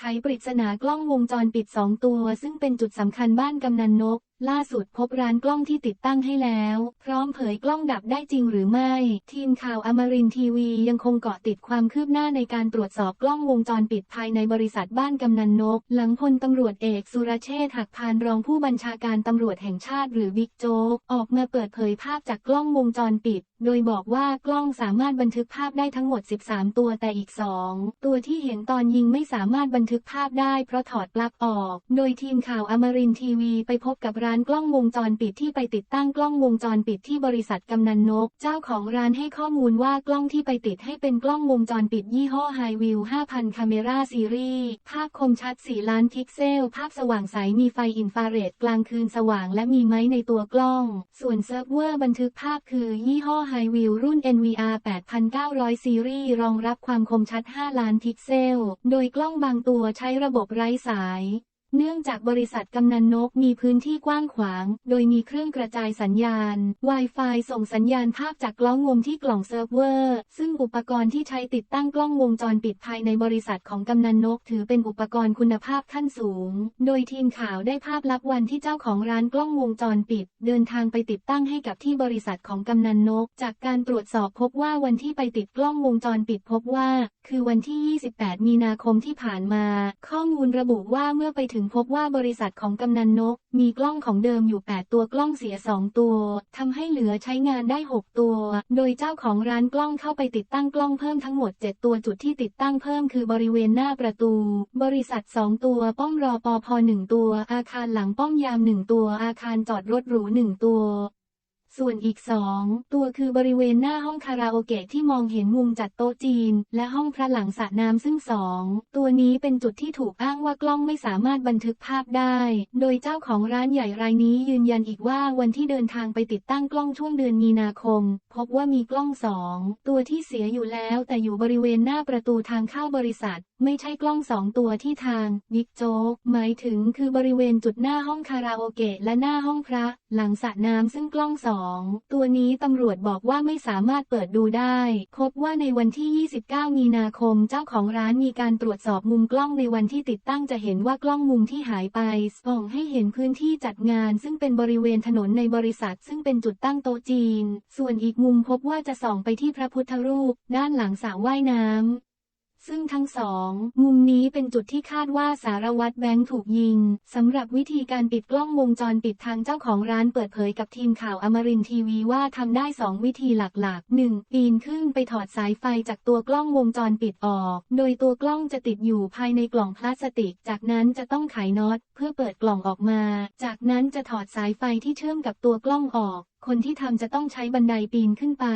ไขปริศนากล้องวงจรปิด 2 ตัว ซึ่งเป็นจุดสำคัญบ้านกำนันนก ล่าสุดพบร้านกล้องที่ติดตั้งให้แล้ว พร้อมเผยกล้องดับได้จริงหรือไม่ ทีมข่าวอมรินทีวียังคงเกาะติดความคืบหน้าในการตรวจสอบกล้องวงจรปิดภายในบริษัทบ้านกำนันนก หลังพลตำรวจเอกสุรเชษฐ์หักพานรองผู้บัญชาการตำรวจแห่งชาติหรือบิ๊กโจ๊กออกมาเปิดเผยภาพจากกล้องวงจรปิด โดยบอกว่ากล้องสามารถบันทึกภาพได้ทั้งหมด 13 ตัวแต่อีก 2 ตัวที่เห็นตอนยิงไม่สามารถบันทึกภาพได้เพราะถอดปลั๊กออก โดยทีมข่าวอมรินทีวีไปพบกับร้านกล้องวงจรปิดที่ไปติดตั้งกล้องวงจรปิดที่บริษัทกำนันนก เจ้าของร้านให้ข้อมูลว่ากล้องที่ไปติดให้เป็นกล้องวงจรปิดยี่ห้อ High View 5000 Camera Series ภาพคมชัด 4 ล้านพิกเซล ภาพสว่างใสมีไฟอินฟราเรดกลางคืนสว่างและมีไม้ในตัวกล้อง ส่วนเซิร์ฟเวอร์บันทึกภาพคือยี่ห้อ High View รุ่น NVR 8900 Series รองรับความคมชัด 5 ล้านพิกเซล โดยกล้องบางตัวใช้ระบบไร้สาย เนื่องจากบริษัทกำนันนกมีพื้นที่กว้างขวาง โดยมีเครื่องกระจายสัญญาณ Wi-Fi ส่งสัญญาณภาพจากกล้องวงที่กล่องเซิร์ฟเวอร์ ซึ่งอุปกรณ์ที่ใช้ติดตั้งกล้องวงจรปิดภายในบริษัทของกำนันนก ถือเป็นอุปกรณ์คุณภาพขั้นสูง โดยทีมข่าวได้ภาพลับวันที่เจ้าของร้านกล้องวงจรปิด เดินทางไปติดตั้งให้กับที่บริษัทของกำนันนก จากการตรวจสอบพบว่าวันที่ไปติดกล้องวงจรปิดพบว่า คือวันที่ 28 มีนาคมที่ผ่านมา ข้อมูลระบุว่าเมื่อไปถึงพบว่าบริษัทของกำนันนก มีกล้องของเดิมอยู่ 8 ตัวกล้องเสีย 2 ตัวทำให้เหลือใช้งานได้ 6 ตัว โดยเจ้าของร้านกล้องเข้าไปติดตั้งกล้องเพิ่มทั้งหมด 7 ตัวจุดที่ติดตั้งเพิ่มคือบริเวณหน้าประตู บริษัท 2 ตัว ป้อมรอปอพ1ตัว อาคารหลังป้อมยาม 1 ตัว อาคารจอดรถหรู 1 ตัว ส่วนอีก2ตัวคือบริเวณหน้าห้องคาราโอเกะที่มองเห็นมุมจัดโต๊ะจีน และห้องพระหลังสระน้ำซึ่ง2ตัวนี้เป็นจุดที่ถูกอ้างว่ากล้องไม่สามารถบันทึกภาพได้ โดยเจ้าของร้านใหญ่รายนี้ยืนยันอีกว่าวันที่เดินทางไปติดตั้งกล้องช่วงเดือนมีนาคม พบว่ามีกล้อง2ตัวที่เสียอยู่แล้วแต่อยู่บริเวณหน้าประตูทางเข้าบริษัท ไม่ใช่กล้องสองตัวที่ทางบิ๊กโจ๊กหมายถึงคือบริเวณจุดหน้าห้องคาราโอเกะและหน้าห้องพระหลังสระน้ำซึ่งกล้องสองตัวนี้ตำรวจบอกว่าไม่สามารถเปิดดูได้พบว่าในวันที่ 29 มีนาคมเจ้าของร้านมีการตรวจสอบมุมกล้องในวันที่ติดตั้งจะเห็นว่ากล้องมุมที่หายไปส่องให้เห็นพื้นที่จัดงาน ซึ่งเป็นบริเวณถนนในบริษัท ซึ่งเป็นจุดตั้งโต๊ะจีน ส่วนอีกมุมพบว่าจะส่องไปที่พระพุทธรูป ด้านหลังสระว่ายน้ำ ซึ่งทั้งสอง มุมนี้เป็นจุดที่คาดว่าสารวัตรแบงค์ถูกยิง สำหรับวิธีการปิดกล้องวงจรปิดทางเจ้าของร้านเปิดเผยกับทีมข่าวอมรินทีวีว่าทำได้ 2 วิธีหลักๆ 1. ปีนขึ้นไปถอดสายไฟจากตัวกล้องวงจรปิดออก โดยตัวกล้องจะติดอยู่ภายในกล่องพลาสติก จากนั้นจะต้องไขน็อต เพื่อเปิดกล่องออกมา จากนั้นจะถอดสายไฟที่เชื่อมกับตัวกล้องออกคนที่ทำจะต้องใช้บันไดปีนขึ้นไป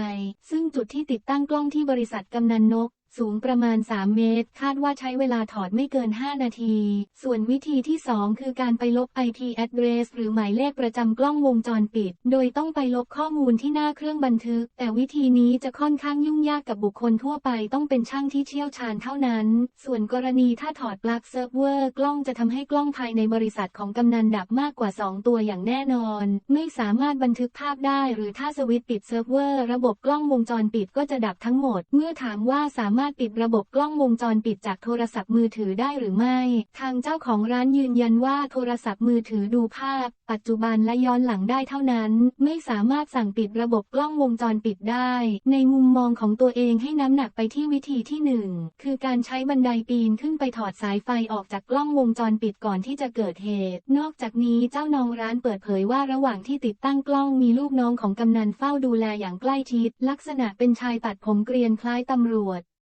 ซึ่งจุดที่ติดตั้งกล้องที่บริษัทกำนันนก สูงประมาณ 3 เมตร คาดว่าใช้เวลาถอดไม่เกิน 5 นาที ส่วนวิธีที่ 2 คือการไปลบ IP address หรือหมายเลขประจำกล้องวงจรปิด โดยต้องไปลบข้อมูลที่หน้าเครื่องบันทึก แต่วิธีนี้จะค่อนข้างยุ่งยากกับบุคคลทั่วไปต้องเป็นช่างที่เชี่ยวชาญเท่านั้น ส่วนกรณีถ้าถอดปลั๊กเซิร์ฟเวอร์กล้องจะทำให้กล้องภายในบริษัทของกำนันดับมากกว่า 2 ตัวอย่างแน่นอน ไม่สามารถบันทึกภาพได้ หรือถ้าสวิตช์ปิดเซิร์ฟเวอร์ระบบกล้องวงจรปิดก็จะดับทั้งหมด เมื่อถามว่าสามารถปิดระบบกล้องวงจรปิดจากโทรศัพท์มือถือได้หรือไม่ ทางเจ้าของร้านยืนยันว่าโทรศัพท์มือถือดูภาพ ปัจจุบันและย้อนหลังได้เท่านั้น ไม่สามารถสั่งปิดระบบกล้องวงจรปิดได้ ในมุมมองของตัวเองให้น้ำหนักไปที่วิธีที่หนึ่งคือการใช้บันไดปีนขึ้นไปถอดสายไฟออกจากกล้องวงจรปิดก่อนที่จะเกิดเหตุ นอกจากนี้เจ้านองร้านเปิดเผยว่าระหว่างที่ติดตั้งกล้องมีลูกน้องของกำนันเฝ้าดูแลอย่างใกล้ชิด ลักษณะเป็นชายตัดผมเกรียนคล้ายตำรวจ